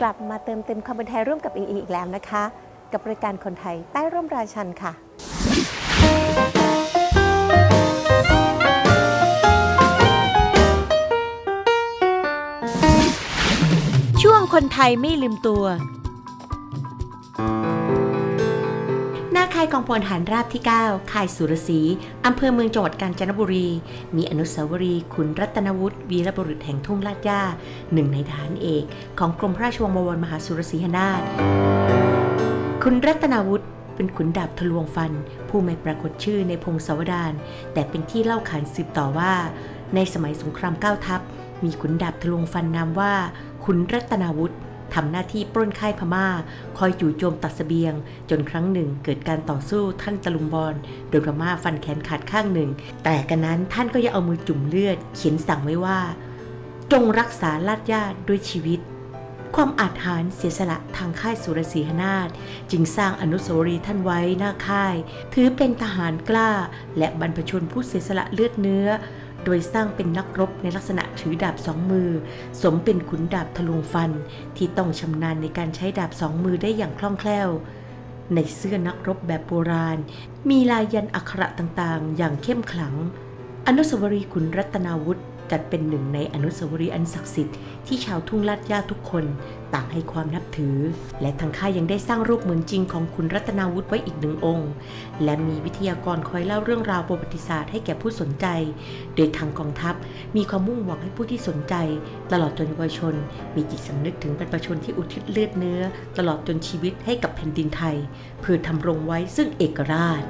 กลับมาเติมเต็มความเป็นไทยร่วมกับอีอีกแล้วนะคะ กับรายการคนไทยใต้ร่มราชันค่ะ ช่วงคนไทยไม่ลืมตัวาค่ายกองพลฐานราบที่ 9 ค่ายสุรศรีอำเภอเมืองจังหวัดกาญจนบุรี มีอนุสาวรีย์ขุนรัตนวุฒิวีรบุรุษแห่งทุ่งลาดย่าหนึ่งในฐานเอก ของกรมพระราชวังบวรมหาสุรศรีหนาถคุณรัตนวุฒิเป็นขุนดาบทะลวงฟัน ผู้ไม่ปรากฏชื่อในพงศาวดารแต่เป็นที่เล่าขานสืบต่อว่า ในสมัยสงครามเก้าทัพ มีขุนดาบทะลวงฟันนามว่าขุนรัตนวุฒิ ทำหน้าที่ปล้นค่ายพม่า คอยจู่โจมตัดเสบียง จนครั้งหนึ่งเกิดการต่อสู้ท่านตะลุมบอลโดยพม่าฟันแขนขาดข้างหนึ่ง แต่กันนั้นท่านก็ยังเอามือจุ่มเลือด เขียนสั่งไว้ว่า จงรักษาลาดญาติด้วยชีวิตความอาจหารเสียสละทางค่ายสุรศรีหนาถจึงสร้างอนุสาวรีย์ท่านไว้หน้าค่าย ถือเป็นทหารกล้า และบรรพชนผู้เสียสละเลือดเนื้อ โดยสร้างเป็นนักรบในลักษณะถือดาบสองมือ สมเป็นขุนดาบทะลวงฟัน ที่ต้องชำนาญในการใช้ดาบสองมือได้อย่างคล่องแคล่ว ในเสื้อนักรบแบบโบราณ มีลายยันอักขระต่างๆ อย่างเข้มขลัง อนุสาวรีย์ขุนรัตนาวุฒิ จัดเป็นหนึ่งในอนุสาวรีย์อันศักดิ์สิทธิ์ที่ชาวทุ่งลาดย่าทุกคนต่างให้ความนับถือ และทางค่ายยังได้สร้างรูปเหมือนจริงของขุนรัตนาวุฒิไว้อีกหนึ่งองค์ และมีวิทยากรคอยเล่าเรื่องราวประวัติศาสตร์ให้แก่ผู้สนใจ โดยทางกองทัพมีความมุ่งหวังให้ผู้ที่สนใจ ตลอดจนเยาวชน มีจิตสำนึกถึงบรรพชนที่อุทิศเลือดเนื้อ ตลอดจนชีวิตให้กับแผ่นดินไทยเพื่อทำรงไว้ซึ่งเอกราช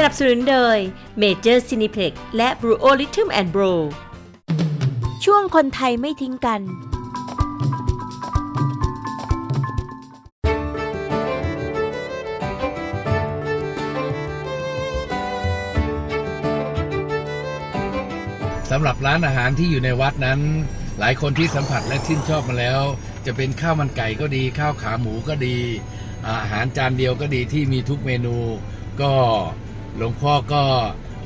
สนับสนุนโดย Major Cineplex และ Bro Rhythm and Bro ช่วงคนไทยไม่ทิ้งกัน สำหรับร้านอาหารที่อยู่ในวัดนั้น หลายคนที่สัมผัสและชื่นชอบมาแล้ว จะเป็นข้าวมันไก่ก็ดี ข้าวขาหมูก็ดี อาหารจานเดียวก็ดีที่มีทุกเมนู ก็ หลวงพ่อก็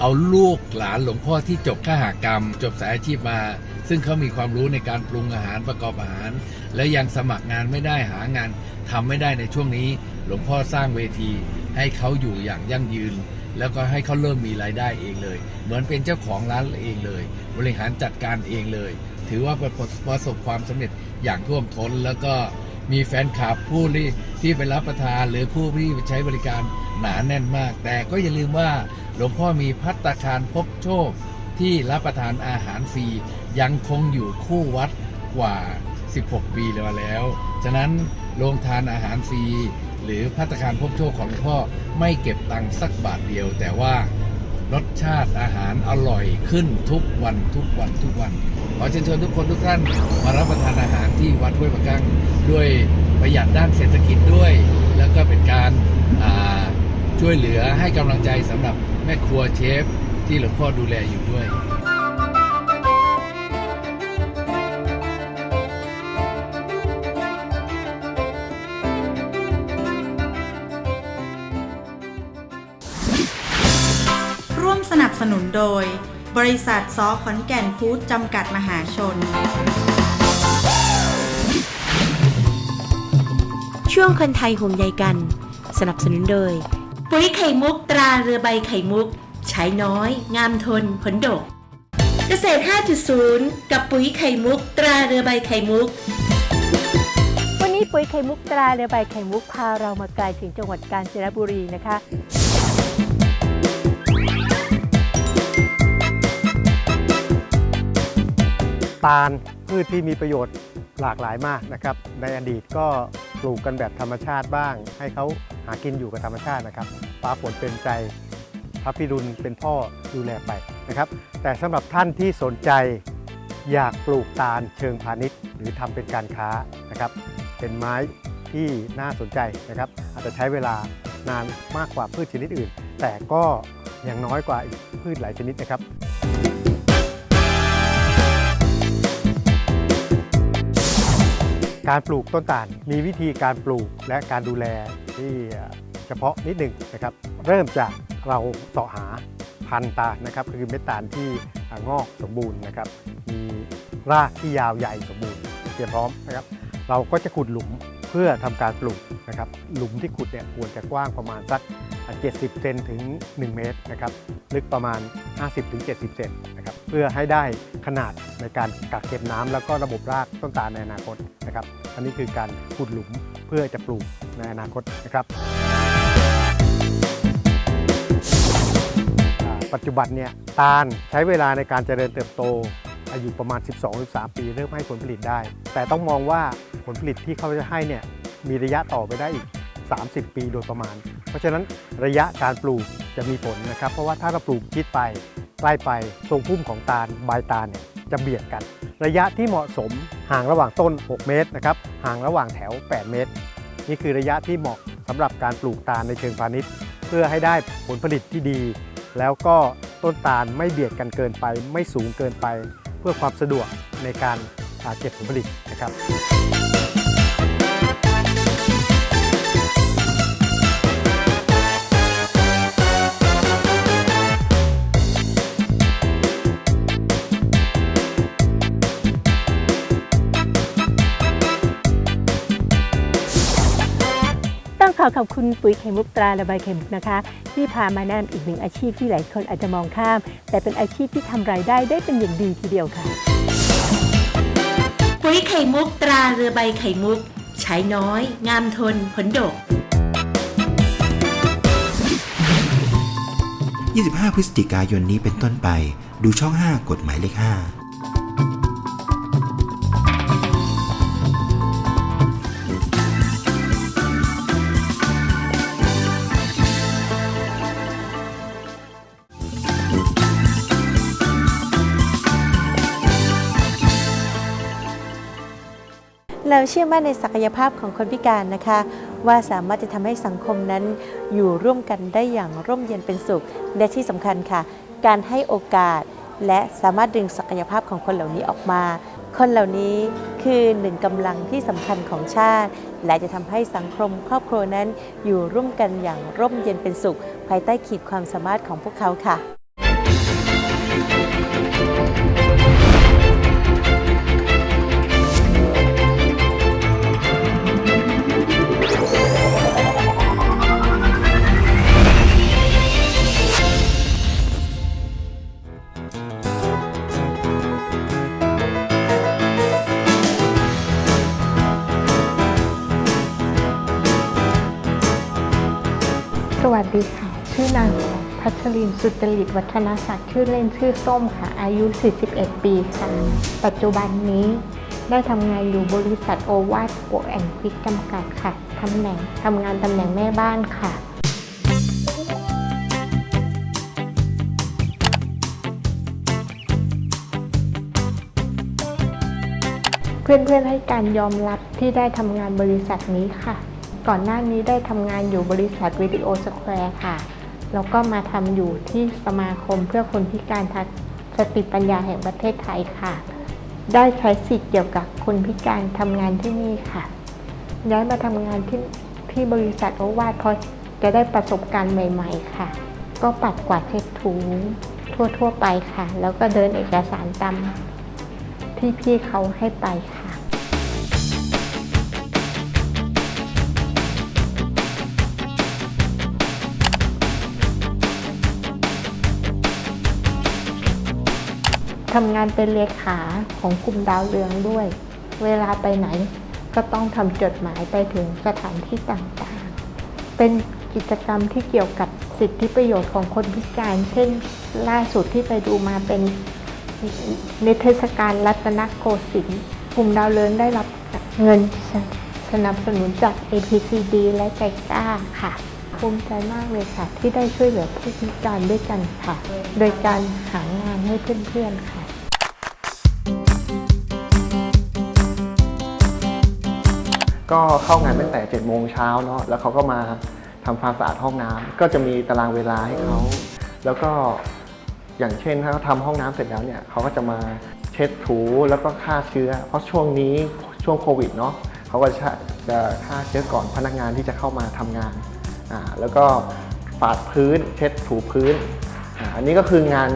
เอาลูกหลานหลวงพ่อที่จบข้าหากรรม จบสายอาชีพมา ซึ่งเขามีความรู้ในการปรุงอาหารประกอบอาหาร และยังสมัครงานไม่ได้หางานทำไม่ได้ในช่วงนี้ หลวงพ่อสร้างเวที ให้เขาอยู่อย่างยั่งยืน แล้วก็ให้เขาเริ่มมีรายได้เองเลย เหมือนเป็นเจ้าของร้านเองเลย บริหารจัดการเองเลย ถือว่าประสบประสบความสำเร็จอย่างท่วมท้นแล้วก็ มีแฟนคลับผู้ที่ที่ไปรับประทานหรือผู้ที่ไปใช้บริการหนาแน่นมาก แต่ก็อย่าลืมว่าหลวงพ่อมีพัตตาคารพบโชค ที่รับประทานอาหารฟรียังคงอยู่คู่วัดกว่า 16 ปีมาแล้ว ฉะนั้นโรงทานอาหารฟรีหรือพัตตาคารพบโชคของหลวงพ่อไม่เก็บตังค์สักบาทเดียว แต่ว่ารสชาติอาหารอร่อยขึ้นทุกวันทุกวันทุกวัน ขอเชิญชวนทุกคนทุกท่านมารับประทานอาหารที่วัดห้วยประกังด้วยประหยัดด้านเศรษฐกิจด้วย แล้วก็เป็นการาช่วยเหลือให้กำลังใจสำหรับแม่ครัวเชฟ ที่หลวงพ่อดูแลอยู่ด้วยร่วมสนับสนุนโดย บริษัทซอขอนแก่นฟู้ดจำกัดมหาชน ช่วงคนไทยห่วงใยกัน สนับสนุนโดย ปุ๋ยไข่มุกตราเรือใบไข่มุก ใช้น้อย งามทนผลดก เกษตร 5.0 กับปุ๋ยไข่มุกตราเรือใบไข่มุก วันนี้ปุ๋ยไข่มุกตราเรือใบไข่มุกพาเรามาไกลถึงจังหวัดกาญจนบุรีนะคะ ตาลพืชที่มีประโยชน์หลากหลายมากนะครับ ในอดีตก็ปลูกกันแบบธรรมชาติบ้าง ให้เขาหากินอยู่กับธรรมชาตินะครับฟ้าฝนเป็นใจพระพิรุณเป็นพ่อดูแลไปนะครับ แต่สำหรับท่านที่สนใจอยากปลูกตาลเชิงพาณิชย์ หรือทำเป็นการค้านะครับ เป็นไม้ที่น่าสนใจนะครับ อาจจะใช้เวลานานมากกว่าพืชชนิดอื่น แต่ก็อยังน้อยกว่าอีกพืชหลายชนิดนะครับ การปลูกต้นตาลมีวิธีการปลูกและการดูแลที่เฉพาะนิดหนึ่งนะครับ เริ่มจากเราเสาะหาพันธุ์ตาลนะครับคือเม็ดตาลที่งอกสมบูรณ์นะครับ มีรากที่ยาวใหญ่สมบูรณ์เตรียมพร้อมนะครับ เราก็จะขุดหลุม เพื่อทำการปลูกนะครับหลุมที่ขุดเนี่ยควรจะกว้างประมาณสัก 70 เซนถึง 1 เมตรนะครับลึกประมาณ 50ถึง70 เซนนะครับเพื่อให้ได้ขนาดในการกักเก็บน้ำแล้วก็ระบบรากต้นตาลในอนาคตนะครับอันนี้คือการขุดหลุมเพื่อจะปลูกในอนาคตนะครับปัจจุบันเนี่ยตาลใช้เวลาในการเจริญเติบโตอายุประมาณ 12-13 ปี เริ่มให้ผลผลิตได้ แต่ต้องมองว่า ลผลิตที่เขาจะให้เนี่ยมีระยะต่อไปได้อีก 30 ปีโดยประมาณ เพราะฉะนั้นระยะการปลูกจะมีผลนะครับ เพราะว่าถ้าเราปลูกชิดไปใกล้ไปทรงพุ่มของตาลใบตาลเนี่ยจะเบียดกัน ระยะที่เหมาะสมห่างระหว่างต้น 6 เมตรนะครับห่างระหว่างแถว 8 เมตร นี่คือระยะที่เหมาะสำหรับการปลูกตาลในเชิงพาณิชย์ เพื่อให้ได้ผลผลิตที่ดี แล้วก็ต้นตาลไม่เบียดกันเกินไป ไม่สูงเกินไป เพื่อความสะดวกในการเก็บผลผลิตนะครับ ขอขอบคุณปุ๋ยไข่มุกตราระบายไข่มุกนะคะ ที่พามาแนะนำอีกหนึ่งอาชีพที่หลายคนอาจจะมองข้าม แต่เป็นอาชีพที่ทำรายได้ได้เป็นอย่างดีทีเดียวค่ะ ปุ๋ยไข่มุกตราเรือใบไข่มุก ใช้น้อย งามทนผลดก 25 พฤศจิกายนนี้เป็นต้นไป ดูช่อง 5 กฎหมายเลข 5 เราเชื่อมั่นในศักยภาพของคนพิการนะคะ ว่าสามารถจะทำให้สังคมนั้นอยู่ร่วมกันได้อย่างร่มเย็นเป็นสุข และที่สำคัญค่ะ การให้โอกาส และสามารถดึงศักยภาพของคนเหล่านี้ออกมา คนเหล่านี้คือหนึ่งกำลังที่สำคัญของชาติ และจะทำให้สังคมครอบครัวนั้นอยู่ร่วมกันอย่างร่มเย็นเป็นสุข ภายใต้ขีดความสามารถของพวกเขาค่ะ สุจริตวัฒนศักดิ์ชื่อเล่นชื่อส้มค่ะ อายุ 41 ปีค่ะ ปัจจุบันนี้ได้ทำงานอยู่บริษัทโอวาทโอแอนควิกจำกัดค่ะตำแหน่งทำงานตำแหน่งแม่บ้านค่ะเพื่อนๆให้การยอมรับที่ได้ทำงานบริษัทนี้ค่ะ ก่อนหน้านี้ได้ทำงานอยู่บริษัทวิดีโอสแควร์ค่ะ แล้วก็มาทำอยู่ที่สมาคมเพื่อคนพิการทางสติปัญญาแห่งประเทศไทยค่ะ ได้ใช้สิทธิ์เกี่ยวกับคนพิการทำงานที่นี่ค่ะ ย้ายมาทำงานที่ที่บริษัทโอวาทเพราะจะได้ประสบการณ์ใหม่ ๆ ค่ะ ก็ปัดกวาดเช็ดถูทั่วๆไปค่ะ แล้วก็เดินเอกสารตามที่พี่เขาให้ไปค่ะ ทำงานเป็นเลขาของกลุ่มดาวเรืองด้วย เวลาไปไหนก็ต้องทำจดหมายไปถึงสถานที่ต่างๆ เป็นกิจกรรมที่เกี่ยวกับสิทธิประโยชน์ของคนพิการ เช่นล่าสุดที่ไปดูมาเป็นนิทรรศการรัตนโกสินทร์กลุ่มดาวเรืองได้รับเงินสนับสนุนจาก APCD และใจกล้าค่ะ ภูมิใจมากเลยค่ะ ที่ได้ช่วยเหลือผู้พิการด้วยกันค่ะ โดยการหางานให้เพื่อนๆค่ะก็เข้างานตั้งแต่7จ็ดโมงเช้าเนาะแล้วเขาก็มาทำความสะอาดห้องน้ำก็จะมีตารางเวลาให้เขา แล้วก็อย่างเช่นถ้าเขาทำห้องน้ำเสร็จแล้วเนี่ยเขาก็จะมาเช็ดถูแล้วก็ฆ่าเชื้อ เพราะช่วงนี้ช่วงโควิดเนาะเขาก็จะจะฆ่าเชื้อก่อนพนักงานที่จะเข้ามาทำงาน อ่าแล้วก็ปาดพื้นเช็ดถูพื้นอ่าอันนี้ก็คืองาน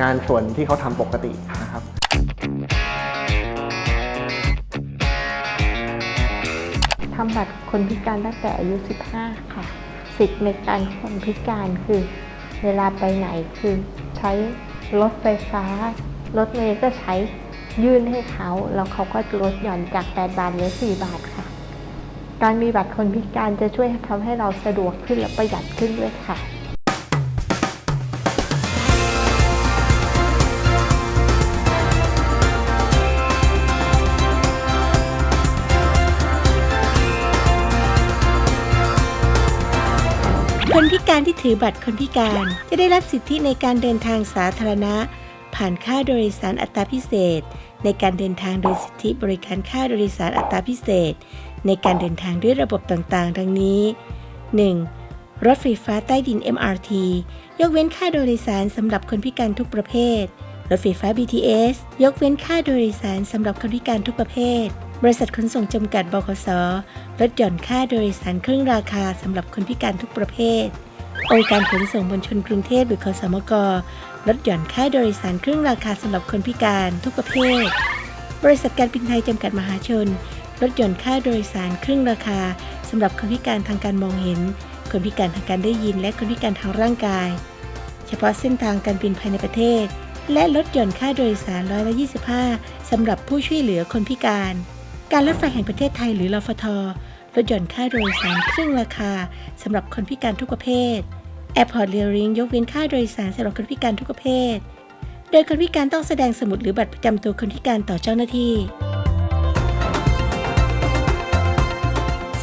งานส่วนที่เขาทำปกตินะครับทำบัตรคนพิการตั้งแต่อายุ 15 ค่ะ สิทธิ์ในการคนพิการคือ เวลาไปไหนคือใช้รถไฟฟ้า รถเมล์ก็ใช้ยื่นให้เขา แล้วเขาก็ลดหย่อนจาก 8 บาทเหลือ 4 บาทค่ะ การมีบัตรคนพิการจะช่วยทำให้เราสะดวกขึ้นและประหยัดขึ้นด้วยค่ะคนพิการที่ถือบัตรคนพิการจะได้รับสิทธิในการเดินทางสาธารณะ ผ่านค่าโดยสารอัตราพิเศษ ในการเดินทางโดยสิทธิบริการค่าโดยสารอัตราพิเศษ ในการเดินทางด้วยระบบต่างๆ ดังนี้ 1. รถไฟฟ้าใต้ดิน MRT ยกเว้นค่าโดยสารสำหรับคนพิการทุกประเภท รถไฟฟ้า BTS ยกเว้นค่าโดยสารสำหรับคนพิการทุกประเภท บริษัทขนส่งจำกัดบขสลดหย่อนค่าโดยสารครึ่งราคาสำหรับคนพิการทุกประเภท องค์การขนส่งมวลชนกรุงเทพหรือขสมกลดหย่อนค่าโดยสารครึ่งราคาสำหรับคนพิการทุกประเภท บริษัทการบินไทยจำกัดมหาชน ลดหย่อนค่าโดยสารครึ่งราคาสำหรับคนพิการทางการมองเห็น คนพิการทางการได้ยินและคนพิการทางร่างกาย เฉพาะเส้นทางการบินภายในประเทศ และลดหย่อนค่าโดยสารร้อยละ25 สำหรับผู้ช่วยเหลือคนพิการ การรถไฟแห่งประเทศไทยหรือรฟทลดหย่อนค่าโดยสารครึ่งราคาสำหรับคนพิการทุกประเภท Airport r a i l i n g ยกเว้นค่าโดยสารสำหรับคนพิการทุกประเภท โดยคนพิการต้องแสดงสมุดหรือบัตรประจำตัวคนพิการต่อเจ้าหน้าที่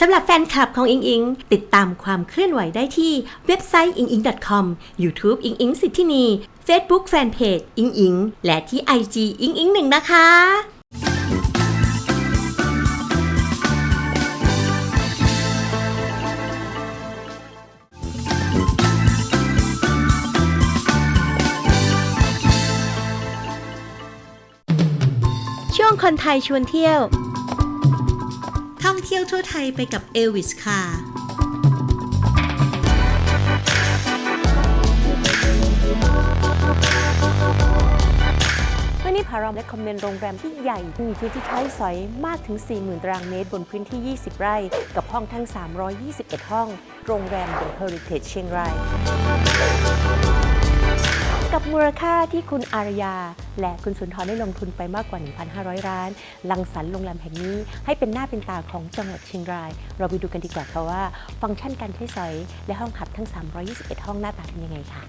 สำหรับแฟนคลับของอิงอิง ติดตามความเคลื่อนไหวได้ที่เว็บไซต์อิงอิง .com YouTube อิงอิงสิทธินี Facebook Fanpage อิงอิง และที่ IG อิงอิงหนึ่งนะคะช่วงคนไทยชวนเที่ยว ท่องเที่ยวทั่วไทยไปกับเอลวิสค่ะวันนี้พาเราและคอมเมนต์โรงแรมที่ใหญ่ มีพื้นที่ใช้สอยมากถึง 40,000 ตารางเมตรบนพื้นที่ 20 ไร่ กับห้องทั้ง 321 ห้อง โรงแรม The Heritage เชียงราย กับมูลค่าที่คุณอารยา และคุณสุนทรได้ลงทุนไปมากกว่า 1,500 ร้าน ลังสรรค์โรงแรมแห่งนี้ให้เป็นหน้าเป็นตาของจังหวัดเชียงราย เราไปดูกันดีกว่าค่ะว่า ฟังก์ชันการใช้สอย และห้องขับทั้ง 321 ห้องหน้าตาเป็นยังไงค่ะ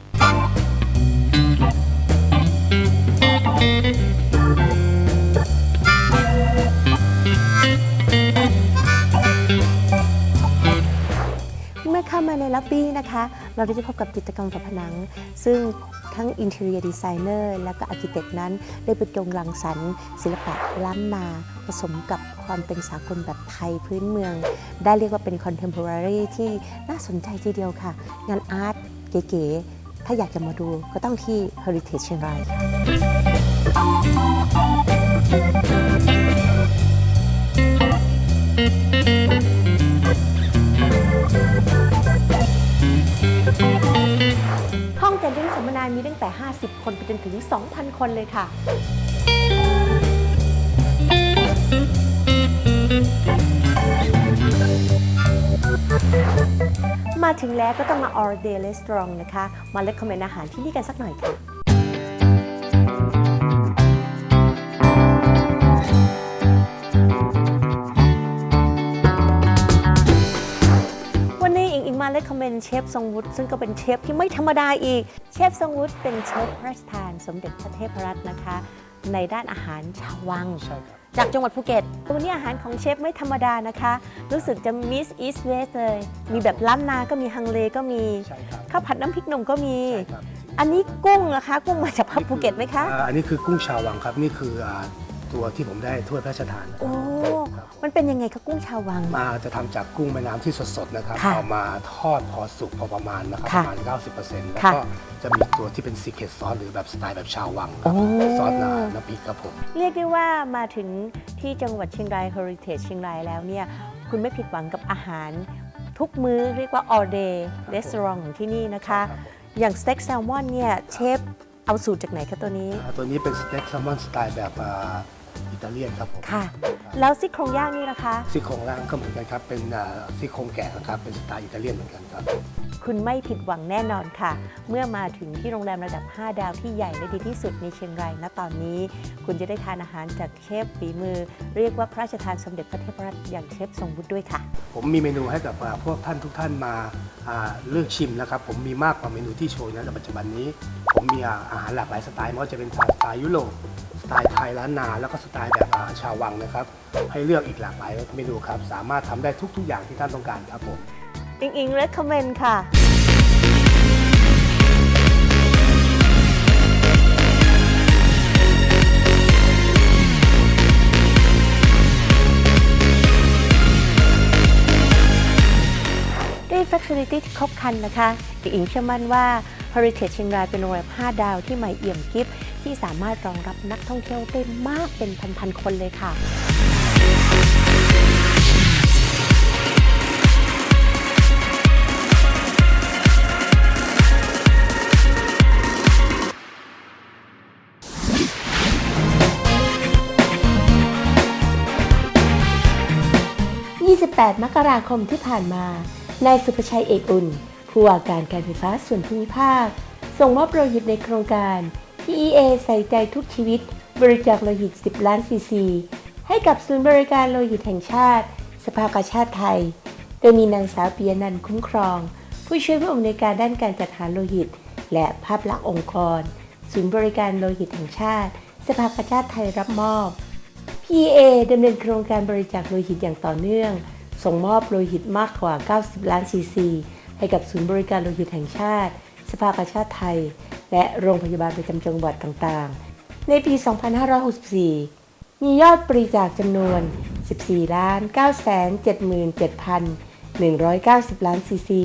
เข้ามาในล็อบบี้นะคะ เราได้จะพบกับจิตกรรมฝาผนัง ซึ่งทั้ง Interior Designer และก็ Architect นั้น ได้ประจงรังสรรค์ศิลปะล้านาผสมกับความเป็นสากลแบบไทยพื้นเมือง ได้เรียกว่าเป็น Contemporary ที่น่าสนใจทีเดียวค่ะ งานอาร์ตเก๋ๆ ถ้าอยากจะมาดูก็ต้องที่ Heritage เชียงรายค่ะ นามีตั้งแต่ 50 คนไปจนถึง 2,000 คนเลยค่ะ มาถึงแล้วก็ต้องมา All Day Restaurant นะคะ มาเล็กคอมเมนต์อาหารที่นี่กันสักหน่อยค่ะ เล c กคอมเมนต์เชฟทรงวุฒิซึ่งก็เป็นเชฟที่ไม่ธรรมดาอีก เชฟทรงวุฒิเป็นเชฟพระราชทาน สมเด็จพระเทพรัตน์นะคะ ในด้านอาหารชาววัง จากจังหวัดภูเก็ตวันนี้อาหารของเชฟไม่ธรรมดานะคะ รู้สึกจะมิสอีสเวสเลย มีแบบล้านนา ก็มีฮังเลก็มี ใช่ครับข้าวผัดน้ำพริกหนุ่มก็มี ใช่ครับอันนี้กุ้งนะคะ กุ้งมาจากภูเก็ตไหมคะ อ่าอันนี้คือกุ้งชาววังครับ นี่คืออ่า ตัวที่ผมได้ถ้วยพระราชทานนะคโอ้ รับมันเป็นยังไงคะกุ้งชาววัง มาจะทำจากกุ้งแม่น้ำที่สดๆนะครับค่ะเอามาทอดพอสุกพอประมาณนะครับค่ะประมาณ 90%แล้วค่ะก็จะมีตัวที่เป็นซีเคทซอสหรือแบบสไตล์แบบชาววังคโอ้รับซอสนาน้ำพริกครับผม เรียกได้ว่ามาถึงที่จังหวัดเชียงราย Heritage เชียงรายแล้วเนี่ย คุณไม่ผิดหวังกับอาหาร ทุกมื้อเรียกว่า all day restaurant ของที่นี่นะคะอย่างสเต็กแซลมอนเนี่ย เชฟเอาสูตรจากไหนคะตัวนี้ อ่าตัวนี้เป็นสเต็กแซลมอนสไตล์แบบอ่า อิตาเลียนครับผมค่ะ แล้วซี่โครงย่างนี่นะคะ ซี่โครงล่างก็เหมือนกันครับ เป็นอ่าซี่โครงแกะนะครับเป็นสไตล์อิตาเลียนเหมือนกันครับ คุณไม่ผิดหวังแน่นอนค่ะ เมื่อมาถึงที่โรงแรมระดับ 5 ดาวที่ใหญ่และดีที่สุดในเชียงรายณตอนนี้ คุณจะได้ทานอาหารจากเชฟฝีมือ เรียกว่าพระราชทานสมเด็จพระเทพรัตน์อย่างเชฟทรงวุฒิด้วยค่ะ ผมมีเมนูให้กับอ่าพวกท่านทุกท่านมาอ่าเลือกชิมนะครับ ผมมีมากกว่าเมนูที่โชว์นะในปัจจุบันนี้ ผมมีอ่าอาหารหลากหลายสไตล์ไม่ว่าจะเป็นสไตล์ยุโรปส ไตล์ไทยล้านนาแล้วก็สไตล์แบบอ่าชาววังนะครับ ให้เลือกอีกหลากหลายเมนูครับ สามารถทำได้ทุกๆอย่างที่ท่านต้องการครับผม อิงอิง recommend ค่ะ ด้ที่ครบคันนะคะอิงอิงเชื่อมั่นว่า Heritage เชียงรายเป็นโรงแรม5ดาวที่ใหม่เอี่ยมกิฟที่สามารถรองรับนักท่องเที่ยวได้มากเป็นพันๆคนเลยค่ะ28 มกราคมที่ผ่านมา นายสุภชัยเอกอุ่น ผู้ว่าการการไฟฟ้าส่วนภูมิภาค ส่งมอบโลหิตในโครงการ PEA ใส่ใจทุกชีวิต บริจาคโลหิต 10 ล้านซีซี ให้กับศูนย์บริการโลหิตแห่งชาติ สภากาชาติไทย โดยมีนางสาวปียนันท์คุ้มครอง ผู้ช่วยผู้อำนวยการด้านการจัดหาโลหิต และภาพลักษณ์องค์กร ศูนย์บริการโลหิตแห่งชาติ สภากาชาติไทยรับมอบ PA ดำเนินโครงการบริจาคโลหิตอย่างต่อเนื่อง ส่งมอบโลหิตมากกว่า 90 ล้านซีซี ให้กับศูนย์บริการโลหิตแห่งชาติ สภากาชาติไทย และโรงพยาบาลประจำจังหวัดต่างๆ ในปี 2564 มียอดบริจาคจำนวน 14 ล้าน977,190 ล้านซีซี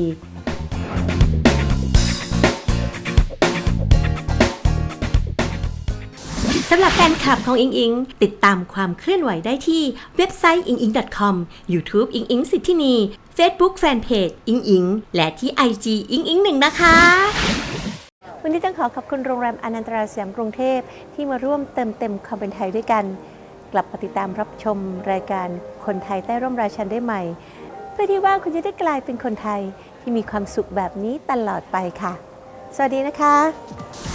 สำหรับแฟนคลับของอิงอิง ติดตามความเคลื่อนไหวได้ที่เว็บไซต์ inging.com YouTube อิงอิงสิทธินี Facebook Fanpage อิงอิง และที่ IG อิงอิงหนึ่งนะคะ วันนี้ต้องขอขอบคุณโรงแรมอนันตราสยามกรุงเทพที่มาร่วมเติมเต็มความเป็นไทยด้วยกัน กลับมาติดตามรับชมรายการคนไทยใต้ร่มราชันได้ใหม่ เพื่อที่ว่าคุณจะได้กลายเป็นคนไทยที่มีความสุขแบบนี้ตลอดไปค่ะ สวัสดีนะคะ